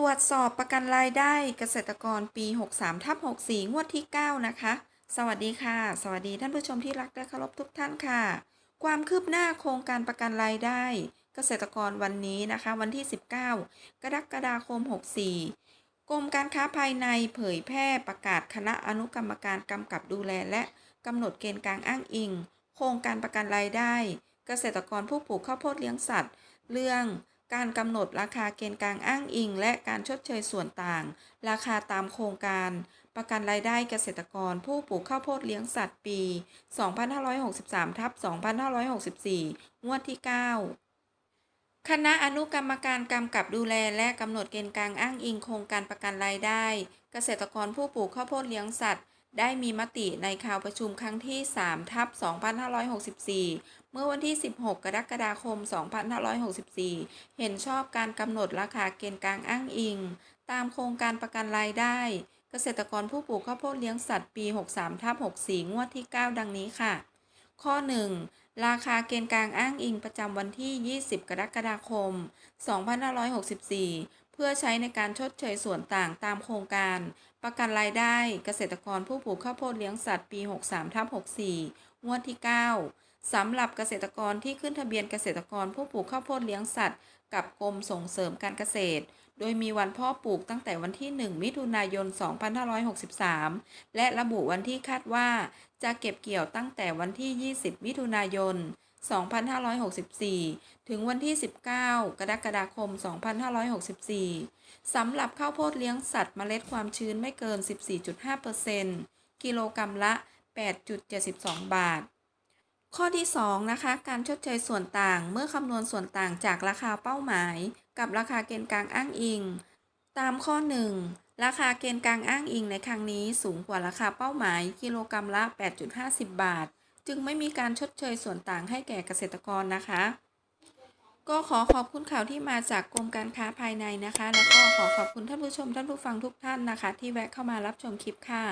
ตรวจสอบประกันรายได้เกษตรกรปี 63ทับ64 งวดที่ 9 นะคะ สวัสดีค่ะ สวัสดีท่านผู้ชมที่รักและเคารพทุกท่านค่ะ ความคืบหน้าโครงการประกันรายได้ เกษตรกรวันนี้นะคะ วันที่ 19 กรกฎาคม 64 กรมการค้าภายในเผยแพร่ประกาศคณะอนุกรรมการกำกับดูแล และกำหนดเกณฑ์การอ้างอิง โครงการประกันรายได้ เกษตรกรผู้ปลูกข้าวโพดเลี้ยงสัตว์ เรื่อง การกำหนดราคาเกณฑ์กลางอ้างอิง และการชดเชยส่วนต่าง ราคาตามโครงการ ประกันรายได้เกษตรกร ผู้ปลูกข้าวโพดเลี้ยงสัตว์ปี 2563 ทับ 2564 งวดที่ 9 คณะอนุกรรมการกำกับดูแล และกำหนดเกณฑ์กลางอ้างอิงโครงการประกันรายได้ เกษตรกรผู้ปลูกข้าวโพดเลี้ยงสัตว์ ได้มีมติในข่าวประชุมครั้งที่3ทับ2564 เมื่อวันที่ 16 กรกฎาคม 2564 เห็นชอบการกำหนดราคาเกณฑ์กลางอ้างอิง ตามโครงการประกันรายได้ เกษตรกรผู้ปลูกข้าวโพดเลี้ยงสัตว์ปี 63ทับ64 งวดที่ 9 ดังนี้ค่ะ ข้อ 1 ราคาเกณฑ์กลางอ้างอิงประจำวันที่ 20 กรกฎาคม 2564 พื่อใช้ในการชดเชยส่วนต่างตามโครงการ ประกันรายได้เกษตรกรผู้ปลูกข้าวโพดเลี้ยงสัตว์ปี 63ทับ64 งวดที่ 9 สำหรับเกษตรกรที่ขึ้นทะเบียนเกษตรกรผู้ปลูกข้าวโพดเลี้ยงสัตว์ กับกรมส่งเสริมการเกษตร โดยมีวันเพ่อปลูกตั้งแต่วันที่ 1 มิถุนายน 2563 และระบุวันที่คาดว่าจะเก็บเกี่ยวตั้งแต่วันที่ 20 มิถุนายน 2564 ถึงวันที่ 19 กรกฎาคม 2564 สำหรับข้าวโพดเลี้ยงสัตว์เมล็ดความชื้นไม่เกิน 14.5%กิโลกรัมละ 8.72 บาท ข้อที่ 2 นะคะ การชดเชยส่วนต่างเมื่อคำนวณส่วนต่างจากราคาเป้าหมาย กับราคาเกณฑ์กลางอ้างอิง ตามข้อ 1 ราคาเกณฑ์กลางอ้างอิงในครั้งนี้สูงกว่าราคาเป้าหมาย กิโลกรัมละ 8.50 บาท จึงไม่มีการชดเชยส่วนต่างให้แก่เกษตรกรนะคะ ก็ขอขอบคุณข่าวที่มาจากกรมการค้าภายในนะคะ แล้วก็ขอขอบคุณท่านผู้ชมท่านผู้ฟังทุกท่านนะคะ ที่แวะเข้ามารับชมคลิปค่ะ